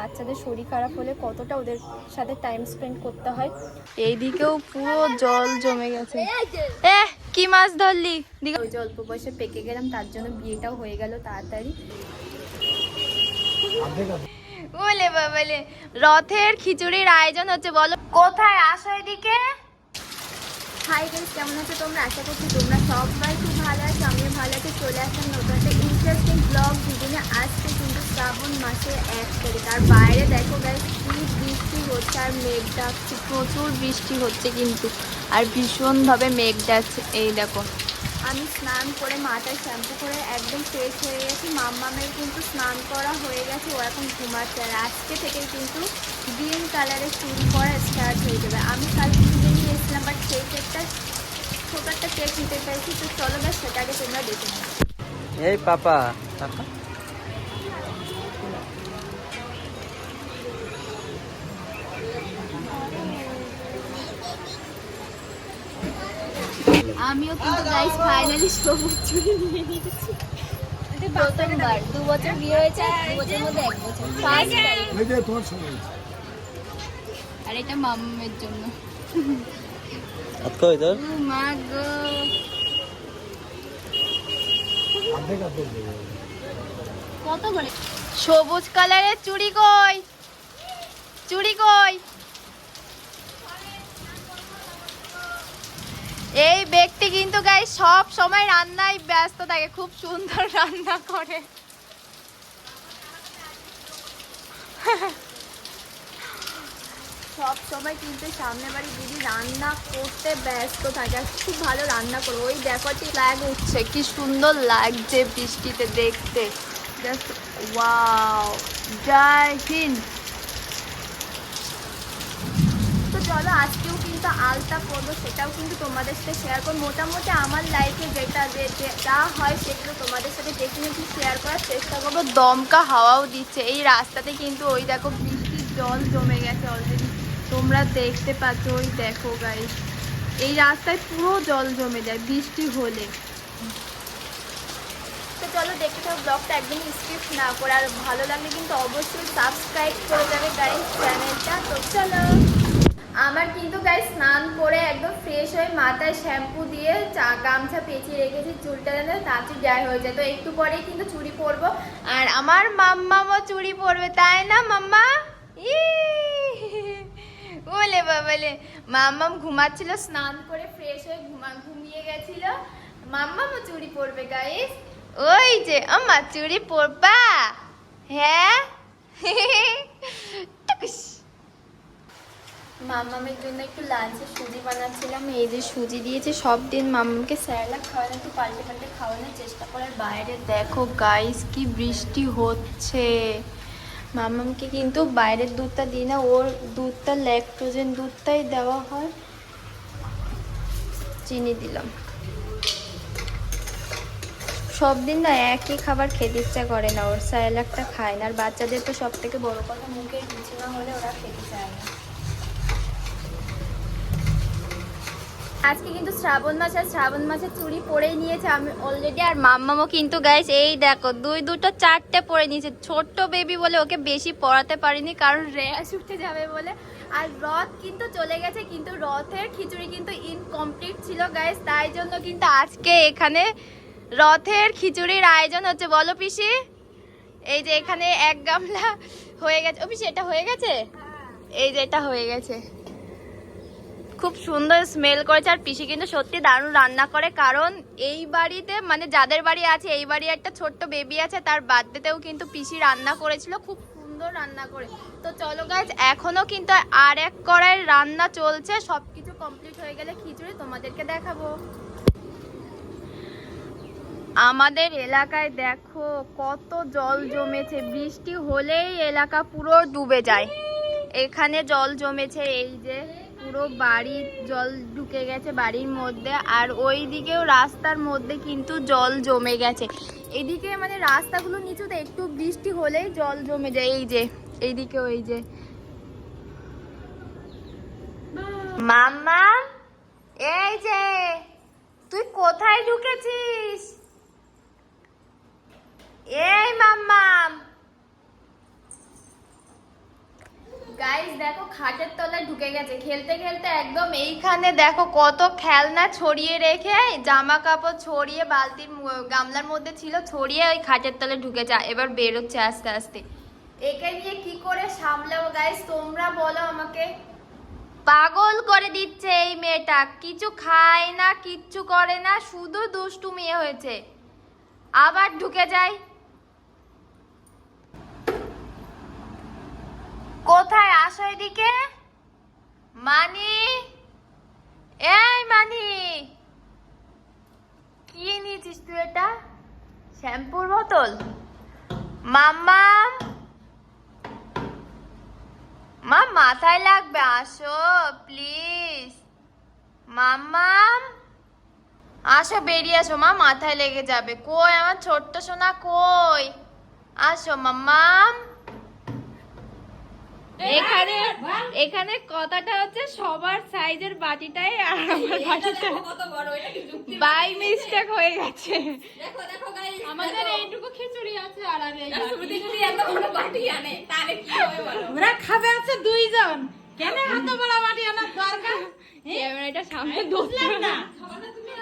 বাচ্চাদের শরীর খারাপ হলে কতটা ওদের সাথে টাইম স্পেন্ড করতে হয়? এইদিকেও পুরো জল জমে গেছে। এ কি মাছ ধরলি? ওই অল্প বয়সে পেকে গেলাম তার জন্য বিয়েটাও হয়ে গেল তাড়াতাড়ি। বলে বাবালে রথের খিচুড়ির আয়োজন হচ্ছে বলো। কোথায়? আসো এদিকে। হাই গাইস কেমন আছো তোমরা? আশা করছি তোমরা সবাই খুব ভালো আছো, আমিও ভালো আছি। চলে আসলাম নতুন একটা ইন্টারেস্টিং ব্লগ ভিডিও আজকে কিন্তু শ্রাবণ মাসে এক তারিখ। আর বাইরে দেখো গাইস কি বৃষ্টি হচ্ছে আর মেঘ ডাকছে প্রচুর বৃষ্টি হচ্ছে কিন্তু। আর ভীষণভাবে মেঘ ডাকছে এই দেখো। আমি স্নান করে মাথায় শ্যাম্পু করে একদম ফ্রেশ হয়ে গেছি। মাম্মামের কিন্তু স্নান করা হয়ে গেছে, ও এখন ঘুমাচ্ছে। আর আজকে থেকে কিন্তু গ্রিন কালারের চুরি করা স্টার্ট হয়ে যাবে। আমি কাল বাট সেই কেকটা ছোট একটা কেক নিতে চাইছি তো চলো ব্যাস সেটাকে তোমরা দেখে নাও এই পাপা পাপা আমিও কিন্তু গাইস ফাইনালি সবুজ চুড়ি নিয়ে নিয়েছি। প্রথমবার দু বছর বিয়ে হয়েছে আর দু বছরের মধ্যে এক বছর। ফার্স্ট টাইম আর এটা মাম্মের জন্য। হাত কই তোর সবুজ কালারের চুড়ি কই? চুড়ি কই? এই ব্যক্তি কিন্তু গাই সব সময় রান্নায় ব্যস্ত থাকে, খুব সুন্দর রান্না করে। সব সময় কিন্তু সামনে বাড়ি দিদি রান্না করতে ব্যস্ত থাকে আর খুব ভালো রান্না করে ওই দেখো ফ্ল্যাগ উঠছে, কি সুন্দর লাগছে বৃষ্টিতে দেখতে। জাস্ট ওয়াও জয় হিন্দ। তো চলো, আজকেও কিন্তু আলতা করব সেটাও কিন্তু তোমাদের সাথে শেয়ার করব। মোটামুটি আমার লাইফে যেটা, যে, যে- হয় সেগুলো তোমাদের সাথে ডেফিনেটলি শেয়ার করার চেষ্টা করব। দমকা হাওয়াও দিচ্ছে। এই রাস্তাতে কিন্তু ওই দেখো বৃষ্টির জল জমে গেছে অলরেডি তোমরা দেখতে পাচ্ছ, ওই দেখো গাইস এই রাস্তায় পুরো জল জমে যায়, বৃষ্টি হলে। তো চলো দেখতে থাকো ব্লগটা একদমই স্কিপ না করে। আর ভালো লাগলে কিন্তু অবশ্যই সাবস্ক্রাইব করে যাবে গাইস চ্যানেলটা তো চলো। আমার কিন্তু গাইস স্নান করে একদম ফ্রেশ হয়ে মাথায় শ্যাম্পু দিয়ে চা, গামছা পেঁচিয়ে রেখেছি, চুলটা যেন তাড়াতাড়ি ড্রাই হয়ে যায়। তো একটু পরেই কিন্তু চুড়ি পরবো। আর আমার মাম্মামও চুড়ি পরবে, তাই না মাম্মা? ই বলে বাবালে মাম্মাম ঘুমাচ্ছিল, স্নান করে ফ্রেশ হয়ে ঘুমা, ঘুমিয়ে গেছিল। মাম্মামও চুড়ি পরবে গাইস ওই যে, আম্মা, চুড়ি পরবা? হ্যাঁ? টুকুস। মামামের জন্য একটু লাঞ্চে সুজি বানাচ্ছিলাম, এই যে সুজি দিয়েছে, সব দিন মামামকে স্যালাড খাওয়ানো একটু পাল্টে পাল্টে খাওয়ানোর চেষ্টা করার বাইরে দেখো গাইস কি বৃষ্টি হচ্ছে। মামামকে কিন্তু বাইরের দুধটা দিই না, ওর দুধটা ল্যাকটোজেন দুধটাই দেওয়া হয়। চিনি দিলাম। সব দিন না একই খাবার খেতে ইচ্ছা করে না, ওর সায়ালাকটা খায় না। আর বাচ্চাদের তো সব থেকে বড়ো কথা মুখে না হলে ওরা খেতে চায় না। আজকে কিন্তু শ্রাবণ মাস আর শ্রাবণ মাসে চুড়ি পরেই নিয়েছে আমি অলরেডি আর মাম্মামও কিন্তু গাইস এই দেখো দুই দুটো চারটে পরে নিয়েছে। ছোট্ট বেবি বলে ওকে বেশি পড়াতে পারিনি কারণ রেয়াস উঠতে যাবে বলে। আর রথ কিন্তু চলে গেছে কিন্তু রথের খিচুড়ি কিন্তু ইনকমপ্লিট ছিল গাইস তাই জন্য কিন্তু আজকে এখানে রথের খিচুড়ির আয়োজন হচ্ছে। বলো পিসি এই যে এখানে এক গামলা হয়ে গেছে। ও পিসি এটা হয়ে গেছে? এই যে এটা হয়ে গেছে। খুব সুন্দর স্মেল করেছে আর পিসি কিন্তু সত্যি দারুণ রান্না করে। কারণ এই বাড়িতে মানে যাদের বাড়ি আছে, এই বাড়ি একটা ছোট্ট বেবি আছে, তার বার্থডেতেও কিন্তু পিসি রান্না করেছিল, খুব সুন্দর রান্না করে। তো চলো গাইজ এখনও কিন্তু আর এক কড়াই রান্না চলছে, সবকিছু কমপ্লিট হয়ে গেলে খিচুড়ি তোমাদেরকে দেখাবো। আমাদের এলাকায় দেখো, কত জল জমেছে, বৃষ্টি হলেই এলাকা পুরো ডুবে যায়। এখানে জল জমেছে, এই যে পুরো বাড়ির জল ঢুকে গেছে বাড়ির মধ্যে, আর ওই দিকেও রাস্তার মধ্যে কিন্তু জল জমে গেছে। এদিকে মানে রাস্তাগুলো নিচুতে একটু বৃষ্টি হলেই জল জমে যায়, এই যে, এইদিকেও এই যে। মাম্মা, এই যে, তুই কোথায় ঢুকেছিস? এই মাম্মাম গাইস দেখো খাটের তলায় ঢুকে গেছে। খেলতে খেলতে একদম এইখানে দেখো কত খেলনা ছড়িয়ে রেখে জামা কাপড় ছড়িয়ে, বালতির গামলার মধ্যে ছিল, ছড়িয়ে ওই খাটের তলে ঢুকেছে। এবার বেরোচ্ছে আস্তে আস্তে। একে নিয়ে কি করে সামলাবো গাইস তোমরা বলো আমাকে। পাগল করে দিচ্ছে এই মেয়েটা। কিছু খায় না, কিচ্ছু করে না, শুধু দুষ্টু মেয়ে হয়েছে। আবার ঢুকে যায়। কোথায় আসো এদিকে? মানি? এই মানি! কি নিয়েছিস তুই এটা? শ্যাম্পুর বোতল? মাম্মাম! মা, মাথায় লাগবে, আসো, প্লিজ। মাম্মাম! আসো, বেরিয়ে আসো, মা, মাথায় লেগে যাবে। কই, আমার ছোট্ট সোনা কই? আসো, মাম্মাম! এখানে এখানে কথাটা হচ্ছে সবার সাইজের বাটিটাই আর আমার বাটিটা। বাই মিস্টেক হয়ে গেছে? আমাদের এইটুকু খিচুড়ি আছে আর আর এই ওরা খাবে আছে দুইজন। কেন এত বড় বাটি আনার দরকার? ক্যামেরাটা সামনে বুঝলাম না।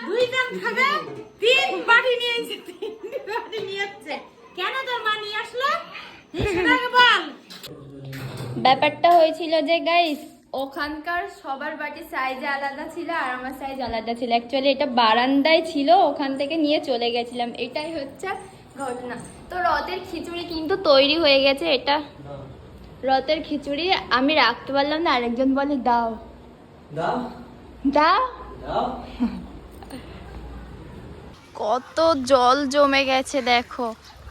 দুইজন খাবে তিন বাটি নিয়ে এসে তিন বাটি নিয়ে যাচ্ছে কেন তোর মা নিয়ে আসলো? বল। ব্যাপারটা হয়েছিল যে গাইস ওখানকার সবার বাটি সাইজ আলাদা ছিল আর আমার সাইজ আলাদা ছিল। অ্যাকচুয়ালি এটা বারান্দায় ছিল ওখান থেকে নিয়ে চলে গেছিলাম। এটাই হচ্ছে ঘটনা। তো রথের খিচুড়ি কিন্তু তৈরি হয়ে গেছে এটা রথের খিচুড়ি। আমি রাখতে পারলাম না আরেকজন বলে দাও। দাও? দাও? দাও? কত জল জমে গেছে দেখো।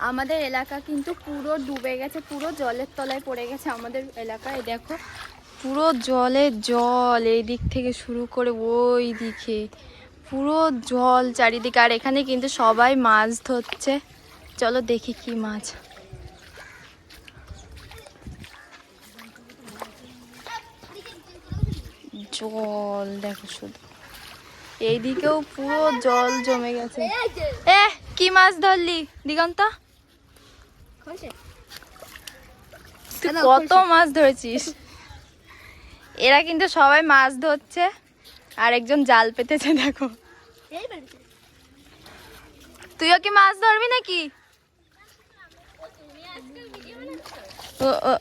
আমাদের এলাকা কিন্তু পুরো ডুবে গেছে, পুরো জলের তলায় পড়ে গেছে আমাদের এলাকায় দেখো, পুরো জলে জল এই দিক থেকে শুরু করে ওই দিকে, পুরো জল চারিদিকে। আর এখানে কিন্তু সবাই মাছ ধরছে। চলো দেখি কি মাছ। জল, দেখো শুধু। এইদিকেও পুরো জল জমে গেছে। এ, কি মাছ ধরলি, দিগন্ত? তুই কত মাছ ধরেছিস? এরা কিন্তু সবাই মাছ ধরছে আর একজন জাল পেতেছে দেখো। তুইও কি মাছ ধরবি নাকি? ও ও।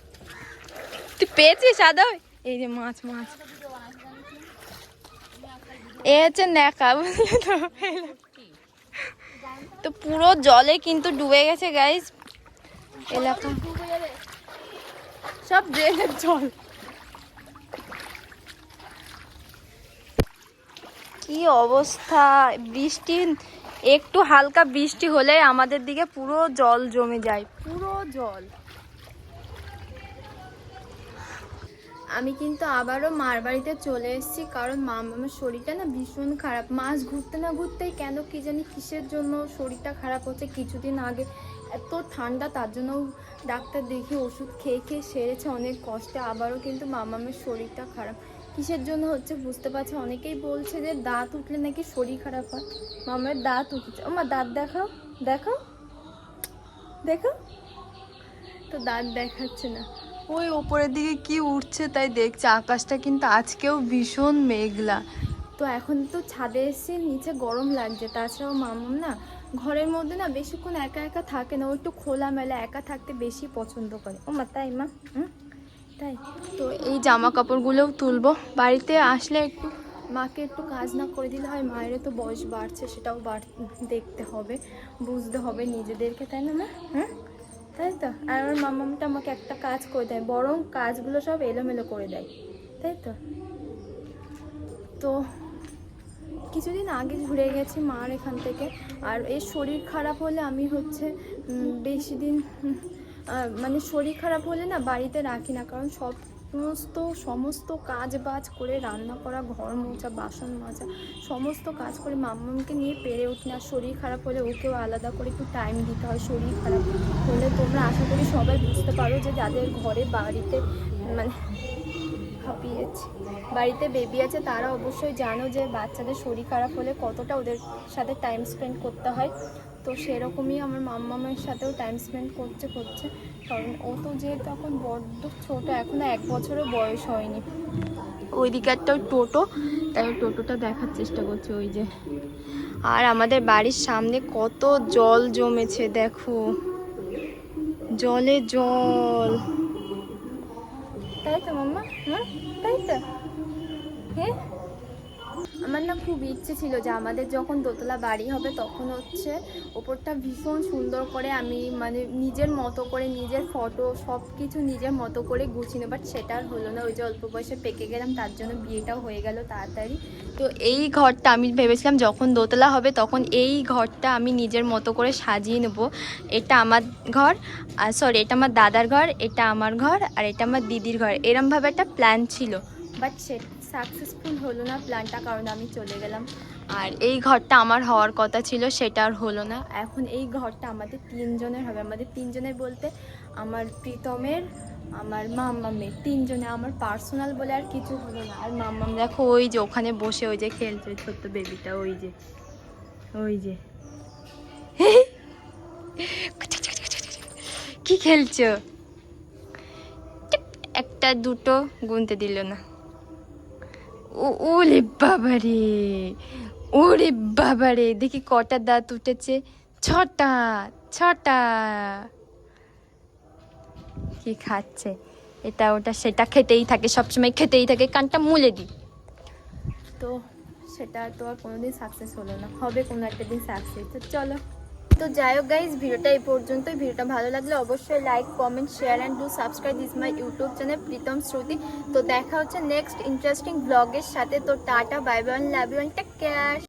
তুই পেয়েছিস আদৌ? এই যে মাছ মাছ। এ হচ্ছে ন্যাকা বুঝলি তো? তো পুরো জলে কিন্তু ডুবে গেছে গাইস এলাকা। সব ড্রেনের জল। কি অবস্থা? বৃষ্টি, একটু হালকা বৃষ্টি হলে আমাদের দিকে পুরো জল জমে যায়, পুরো জল। আমি কিন্তু আবারও মার বাড়িতে চলে এসেছি, কারণ মা মামার শরীরটা না ভীষণ খারাপ। মাছ ঘুরতে না ঘুরতেই কেন কি জানি কিসের জন্য শরীরটা খারাপ হচ্ছে, কিছুদিন আগে এত ঠান্ডা তার জন্য ডাক্তার দেখি ওষুধ খেয়ে খেয়ে সেরেছে অনেক কষ্টে। আবারও কিন্তু মামামের শরীরটা খারাপ। কিসের জন্য হচ্ছে বুঝতে পারছি অনেকেই বলছে যে দাঁত উঠলে নাকি শরীর খারাপ হয়। মামার দাঁত উঠেছে। ও মা দাঁত দেখাও দেখাও দেখো তো দাঁত দেখাচ্ছে না। ওই ওপরের দিকে কি উঠছে তাই দেখছে। আকাশটা কিন্তু আজকেও ভীষণ মেঘলা। তো এখন তো ছাদে এসে নিচে গরম লাগছে। তাছাড়াও মামুন না ঘরের মধ্যে না বেশিক্ষণ একা একা থাকে না, ও একটু খোলামেলা, একা থাকতে বেশি পছন্দ করে। ও মা, তাই মা? হুম? তাই। তো এই জামা কাপড়গুলোও তুলবো। বাড়িতে আসলে একটু মাকে একটু কাজ না করে দিলে হয়, মায়েরও তো বয়স বাড়ছে, সেটাও বাড় দেখতে হবে, বুঝতে হবে নিজেদেরকে, তাই না মা? হ্যাঁ তাই তো? আর আমার মামামটা আমাকে একটা কাজ করে দেয়, বরং কাজগুলো সব এলোমেলো করে দেয়। তাই তো? তো কিছুদিন আগে ঘুরে গেছি মার এখান থেকে। আর এর শরীর খারাপ হলে আমি হচ্ছে বেশি দিন মানে শরীর খারাপ হলে না বাড়িতে রাখি না। কারণ সব সমস্ত সমস্ত কাজ বাজ করে রান্না করা, ঘর মোছা, বাসন মাজা, সমস্ত কাজ করে মাম্মামকে নিয়ে পেরে উঠি না। শরীর খারাপ হলে ওকেও আলাদা করে একটু টাইম দিতে হয় শরীর খারাপ হলে। তোমরা আশা করি সবাই বুঝতে পারো যে যাদের ঘরে বাড়িতে মানে হাঁপিয়েছি বাড়িতে বেবি আছে, তারা অবশ্যই জানো যে বাচ্চাদের শরীর খারাপ হলে কতটা ওদের সাথে টাইম স্পেন্ড করতে হয়। তো সেরকমই আমার মাম্মামের সাথেও টাইম স্পেন্ড করছে করছে। কারণ ও তো যেহেতু এখন বড্ড ছোটো, এখনও এক বছরও বয়স হয়নি। ওই দিকে একটা টোটো, তাই টোটোটা দেখার চেষ্টা করছে ওই যে। আর আমাদের বাড়ির সামনে কত জল জমেছে, দেখো। জলে জল। তাই তো মাম্মা? হ্যাঁ? তাই তো? হ্যাঁ? আমার না খুব ইচ্ছে ছিল যে আমাদের যখন দোতলা বাড়ি হবে তখন হচ্ছে ওপরটা ভীষণ সুন্দর করে আমি মানে নিজের মতো করে নিজের ফটো সব কিছু নিজের মতো করে গুছিয়ে নেব বাট সেটা আর হলো না। ওই যে অল্প বয়সে পেকে গেলাম, তার জন্য বিয়েটাও হয়ে গেল তাড়াতাড়ি। তো এই ঘরটা আমি ভেবেছিলাম যখন দোতলা হবে তখন এই ঘরটা আমি নিজের মতো করে সাজিয়ে নেব। এটা আমার ঘর, আর সরি এটা আমার দাদার ঘর, এটা আমার ঘর, আর এটা আমার দিদির ঘর। এরমভাবে একটা প্ল্যান ছিল। বাট সে সাকসেসফুল হলো না প্ল্যানটা কারণ আমি চলে গেলাম। আর এই ঘরটা আমার হওয়ার কথা ছিল, সেটা আর হলো না। এখন এই ঘরটা আমাদের তিনজনের হবে। আমাদের তিনজনের বলতে আমার প্রীতমের, আমার মাম্মামের। তিনজনে আমার পার্সোনাল বলে আর কিছু হলো না। আর মাম্মাম দেখো, ওই যে ওখানে বসে ওই যে খেলছে ছোট্ট বেবিটা ওই যে ওই যে। কি খেলছো? একটা দুটো গুনতে দিল না। ওরে বাবারে ওরে বাবারে দেখি কটা দাঁত উঠেছে। ছটা ছটা। কি খাচ্ছে? এটা ওটা সেটা খেতেই থাকে, সবসময় খেতেই থাকে। কানটা মুলে দিই তো সেটা তো আর কোনোদিন সাকসেস হলো না। হবে কোনো একটা দিন সাকসেস তো চলো। তো যাই হোক গাইজ ভিডিওটা এই পর্যন্তই। ভিডিওটা ভালো লাগলে অবশ্যই like comment share and do subscribe this my YouTube channel Pritam Shruti তো দেখা হচ্ছে নেক্সট ইন্টারেস্টিং ব্লগের সাথে। তো tata bye love you and take care